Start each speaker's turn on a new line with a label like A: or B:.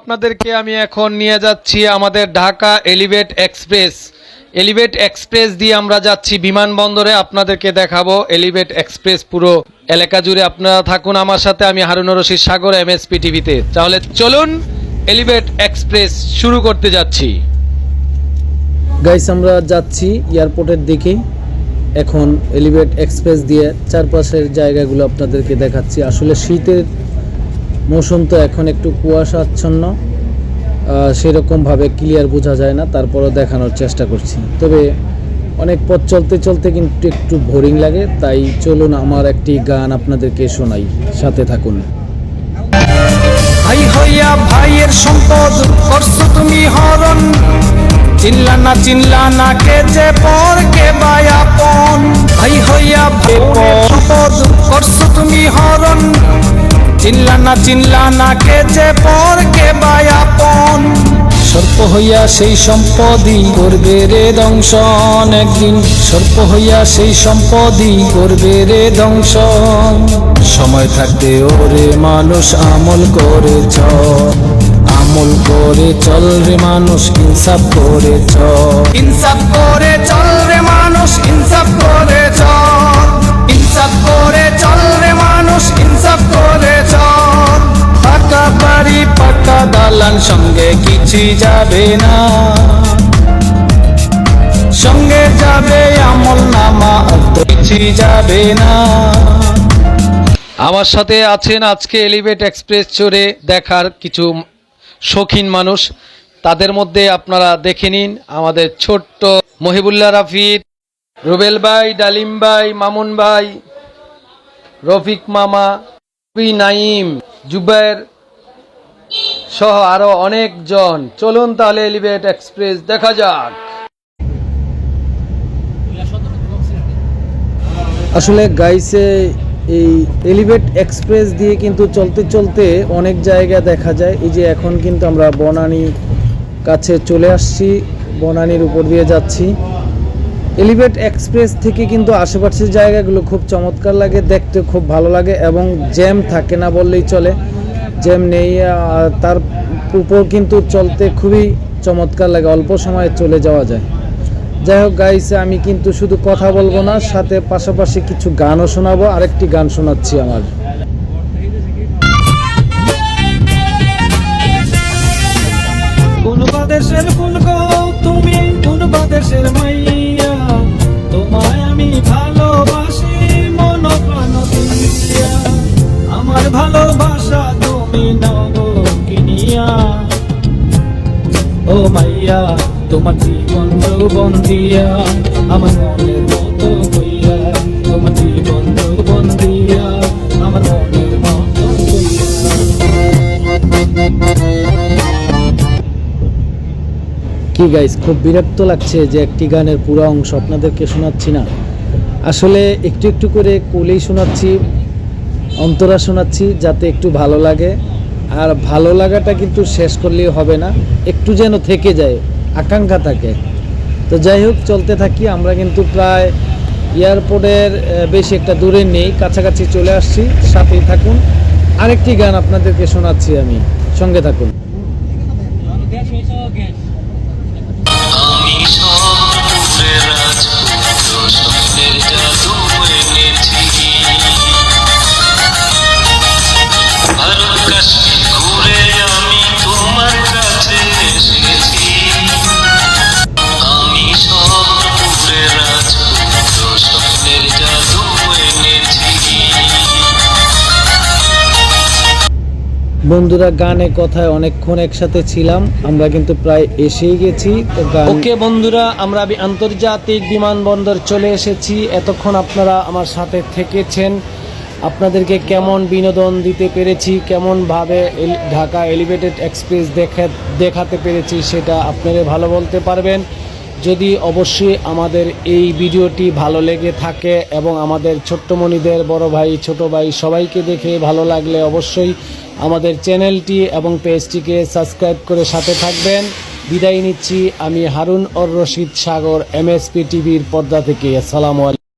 A: আপনাদেরকে আমি এখন নিয়ে যাচ্ছি আমাদের Dhaka elevate express. Elevate express দিয়ে আমরা যাচ্ছি বিমানবন্দরে। আপনাদেরকে দেখাবো এলিভেট এক্সপ্রেস পুরো এলাকা জুড়ে। আপনারা থাকুন আমার সাথে, আমি হারুনুর রশিদ সাগর, এমএসপি টিভিতে। তাহলে চলুন এলিভেট এক্সপ্রেস শুরু করতে যাচ্ছি।
B: গাইস, আমরা যাচ্ছি এয়ারপোর্টের দিকে। এখন এলিভেট এক্সপ্রেস দিয়ে চারপাশের জায়গাগুলো আপনাদেরকে দেখাচ্ছি। আসলে শীতের মৌসুম তো এখন একটু কুয়াশাচ্ছন্ন সেরকমভাবে ক্লিয়ার বোঝা যায় না, তারপরও দেখানোর চেষ্টা করছি। তবে অনেক পথ চলতে চলতে কিন্তু একটু বোরিং লাগে, তাই চলুন আমার একটি গান আপনাদেরকে শোনাই, সাথে থাকুন।
C: ভাই হইয়া ভাইয়ের সম্পদ, করছ তুমি হরণ। চিনলা না চিনলা না কে যে পর, কে বায়াপন ভাই হইয়া ভাইয়ের সম্পদ, করছ তুমি হরণ। চিনলা না চিনলা না কে যে পর কে বায়াপন সর্প হইয়া সেই সম্পদই করবে রে দংশন একদিন। সর্প হইয়া সেই সম্পদই করবে রে দংশন। সময় থাকতে ওরে মানুষ আমল করে চল। আমল করে চল রে মানুষ, ইনসাফ করে চল। ইনসাফ করে চল সঙ্গে কিছু যাবে না। সঙ্গে যাবে আমল নামা, আর তো কিছু যাবে না।
A: আমার সাথে আছেন আজকে এলিভেট এক্সপ্রেস চড়ে দেখার কিছু শৌখিন মানুষ। তাদের মধ্যে আপনারা দেখে নিন আমাদের ছোট্ট মহিবুল্লাহ রাফিদ রুবেল ভাই, ডালিম ভাই, মামুন ভাই, রফিক মামা নাইম জুবাইর সহ আরও অনেকজন। চলুন তাহলে এলিভেট এক্সপ্রেস দেখা যাক।
B: আসলে গাইসে এই এলিভেট এক্সপ্রেস দিয়ে কিন্তু চলতে চলতে অনেক জায়গা দেখা যায়। এই যে এখন কিন্তু আমরা বনানী কাছে চলে আসছি, বনানীর উপর দিয়ে যাচ্ছি। এলিভেট এক্সপ্রেস থেকে কিন্তু আশেপাশের জায়গাগুলো খুব চমৎকার লাগে, দেখতে খুব ভালো লাগে এবং জ্যাম থাকে না বললেই চলে। জ্যাম নেই তার উপর কিন্তু চলতে খুবই চমৎকার লাগে, অল্প সময়ে চলে যাওয়া যায়। যাই হোক গাইছে আমি কিন্তু শুধু কথা বলব না, সাথে পাশাপাশি কিছু গানও শোনাবো, আরেকটি গান শোনাচ্ছি আমার।
C: ও মাইয়া তোমার জীবন যৌবন দিয়া, আমার মনের মতো হইয়া, তোমার জীবন যৌবন দিয়া, আমার মনের মতো হইয়া।
B: কি গাইস খুব বিরক্ত লাগছে যে একটি গানের পুরো অংশ আপনাদেরকে শোনাচ্ছি না। আসলে একটু একটু করে কোলেই শোনাচ্ছি, অন্তরা শোনাচ্ছি যাতে একটু ভালো লাগে। আর ভালো লাগাটা কিন্তু শেষ করলেই হবে না। একটু যেন থেকে যায়, আকাঙ্ক্ষা থাকে। তো যাই হোক, চলতে থাকি। আমরা কিন্তু প্রায় এয়ারপোর্টের বেশি একটা দূরে নেই। কাছাকাছি চলে আসছি। সাথেই থাকুন। আরেকটি গান আপনাদেরকে শোনাচ্ছি আমি। সঙ্গে থাকুন। বন্ধুরা গানে কথায় অনেকক্ষণ একসাথে ছিলাম, আমরা কিন্তু প্রায় এসেই গেছি
A: ওকে বন্ধুরা, আমরা আন্তর্জাতিক বিমানবন্দর চলে এসেছি। এতক্ষণ আপনারা আমার সাথে থেকেছেন। আপনাদেরকে কেমন বিনোদন দিতে পেরেছি, কেমনভাবে ঢাকা এলিভেটেড এক্সপ্রেস দেখা দেখাতে পেরেছি, সেটা আপনারা ভালো বলতে পারবেন। যদি অবশ্যই আমাদের এই ভিডিওটি ভালো লেগে থাকে এবং আমাদের ছোট্টমণিদের বড় ভাই, ছোট ভাই সবাইকে দেখে ভালো লাগলে অবশ্যই আমাদের চ্যানেলটি এবং পেজটিকে সাবস্ক্রাইব করে সাথে থাকবেন। বিদায় নিচ্ছি আমি হারুন অর রশিদ সাগর, এমএসপি টিভির পর্দা থেকে। আসসালামু আলাইকুম।